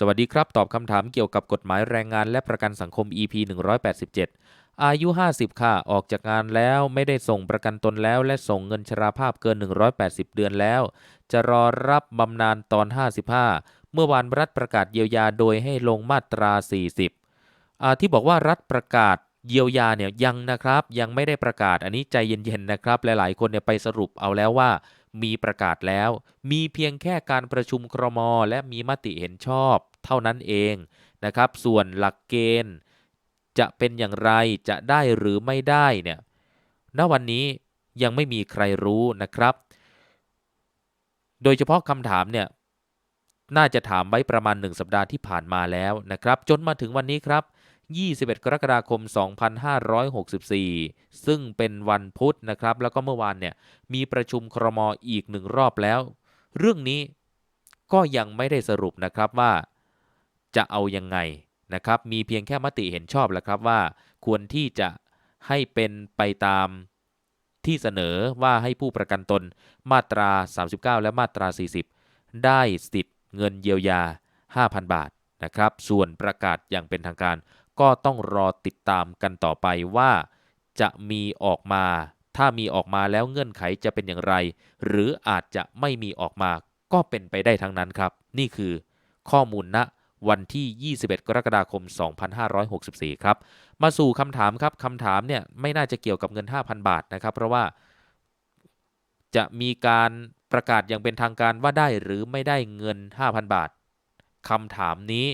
สวัสดีครับ ตอบคำถามเกี่ยวกับกฎหมายแรงงานและประกันสังคม EP 187 อายุ 50 ค่ะ ออกจากงานแล้วไม่ได้ส่งประกันตนแล้ว และส่งเงินชราภาพเกิน 180 เดือนแล้ว จะรอรับบำนาญตอน 55 เมื่อวานรัฐประกาศเยียวยาโดยให้ลงมาตรา 40 ที่บอกว่ารัฐประกาศ เยียวยาเนี่ยยังนะครับยังไม่ได้ประกาศอันนี้ใจเย็นๆนะครับ หลายๆคนเนี่ยไปสรุปเอาแล้วว่า มีประกาศแล้ว มีเพียงแค่การประชุมครม และมีมติเห็นชอบ เท่านั้นเองนะครับ ส่วนหลักเกณฑ์ จะเป็นอย่างไรจะได้หรือไม่ได้เนี่ยณวันนี้ยังไม่มีใครรู้นะครับ โดยเฉพาะคำถามเนี่ยน่าจะถามไว้ประมาณ 1 สัปดาห์ที่ผ่านมาแล้วนะครับ จนมาถึงวันนี้ครับ 21 กรกฎาคม 2564 ซึ่งเป็นวันพุธนะครับ แล้วก็เมื่อวานเนี่ยมีประชุมครมอีกหนึ่งรอบแล้ว เรื่องนี้ก็ยังไม่ได้สรุปนะครับว่าจะเอายังไงนะครับ มีเพียงแค่มติเห็นชอบแล้วครับว่า ควรที่จะให้เป็นไปตามที่เสนอว่าให้ผู้ประกันตนมาตรา 39 และมาตรา 40 ได้สิทธิ์เงินเยียวยา 5,000 บาทนะครับ ส่วนประกาศอย่างเป็นทางการ ก็ต้องรอติดตามกันต่อไปว่า จะมีออกมา ถ้ามีออกมาแล้วเงื่อนไขจะเป็นอย่างไร หรืออาจจะไม่มีออกมาก็เป็นไปได้ทั้งนั้นครับ นี่คือข้อมูลณวันที่ 21 กรกฎาคม 2564 ครับ มาสู่คำถามครับคำถามเนี่ยไม่น่าจะเกี่ยวกับเงิน 5,000 บาทนะครับ เพราะว่าจะมีการประกาศอย่างเป็นทางการว่าได้หรือไม่ได้เงิน 5,000 บาทคำถามนี้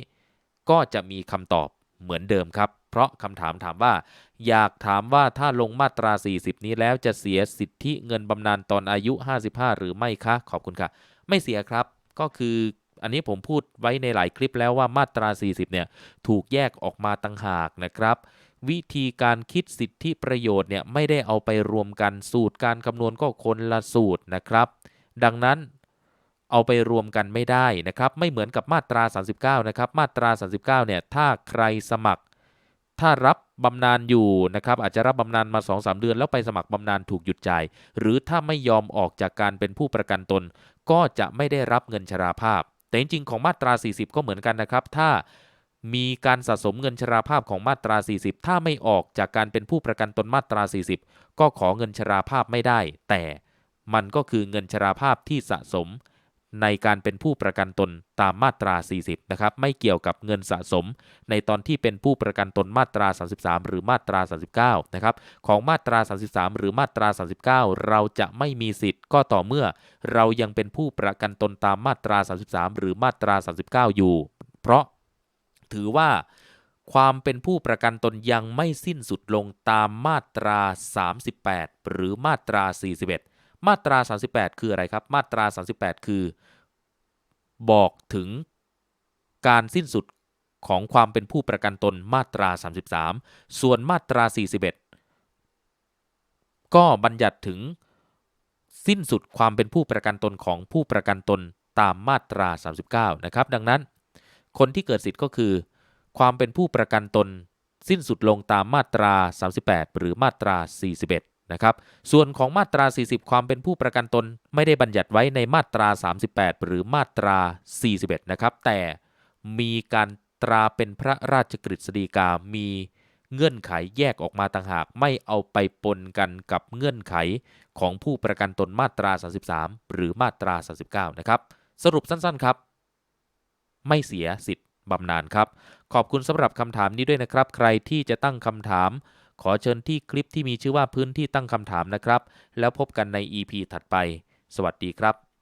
ก็จะมีคำตอบ เหมือนเดิมครับ เพราะคำถามถามว่า อยากถามว่าถ้าลงมาตรา 40 นี้แล้วจะเสียสิทธิเงินบำนาญตอนอายุ 55 หรือไม่คะ ขอบคุณค่ะ ไม่เสียครับก็คืออันนี้ผมพูดไว้ในหลายคลิปแล้วว่ามาตรา 40 เนี่ยถูกแยกออกมาต่างหากนะครับ วิธีการคิดสิทธิประโยชน์เนี่ยไม่ได้เอาไปรวมกันสูตรการคำนวณก็คนละสูตรนะครับ ดังนั้น เอาไปรวมกันไม่ได้นะครับ ไม่เหมือนกับมาตรา 39 นะครับ มาตรา 39 เนี่ย ถ้าใครสมัคร ถ้ารับบำนาญอยู่นะครับ อาจจะรับบำนาญมา 2-3 เดือน แล้วไปสมัครบำนาญถูกหยุดจ่าย หรือถ้าไม่ยอมออกจากการเป็นผู้ประกันตน ก็จะไม่ได้รับเงินชราภาพ แต่จริงๆของมาตรา 40 ก็เหมือนกันนะครับ ถ้ามีการสะสมเงินชราภาพของมาตรา 40 ถ้าไม่ออกจากการเป็นผู้ประกันตนมาตรา 40 ก็ขอเงินชราภาพไม่ได้ แต่มันก็คือเงินชราภาพที่สะสม ในการเป็นผู้ประกันตนตามมาตรา 40 นะครับ ไม่เกี่ยวกับเงินสะสม ในตอนที่เป็นผู้ประกันตนมาตรา 33 หรือมาตรา 39 นะครับ ของมาตรา 33 หรือมาตรา 39 เราจะไม่มีสิทธิ์ก็ต่อเมื่อ เรายังเป็นผู้ประกันตนตามมาตรา 33 หรือมาตรา 39 อยู่ เพราะถือว่าความเป็นผู้ประกันตนยังไม่สิ้นสุดลงตามมาตรา 38 หรือมาตรา 41 มาตรา 38 คืออะไรครับ มาตรา 38 คือ บอกถึงการสิ้นสุดของความเป็นผู้ประกันตนมาตรา 33 ส่วนมาตรา 41 ก็บัญญัติถึงสิ้นสุดความเป็นผู้ประกันตนของผู้ประกันตนตามมาตรา 39 นะครับ ดังนั้น คนที่เกิดสิทธิ์ก็คือ ความเป็นผู้ประกันตน สิ้นสุดลงตามมาตรา 38 หรือมาตรา 41 นะครับส่วนของมาตรา 40 ความเป็นผู้ประกันตน ไม่ได้บัญญัติไว้ในมาตรา 38 หรือมาตรา 41 นะครับแต่มีการตราเป็นพระราชกฤษฎีกา มีเงื่อนไขแยกออกมาต่างหาก ไม่เอาไปปนกันกับเงื่อนไขของผู้ประกันตนมาตรา 33 หรือมาตรา 39 นะครับ สรุปสั้นๆครับ ไม่เสียสิทธิ์บำนาญครับ ขอบคุณสำหรับคำถามนี้ด้วยนะครับ ใครที่จะตั้งคำถาม ขอเชิญที่คลิปที่มีชื่อว่าพื้นที่ตั้งคำถามนะครับ แล้วพบกันใน EP ถัดไป สวัสดีครับ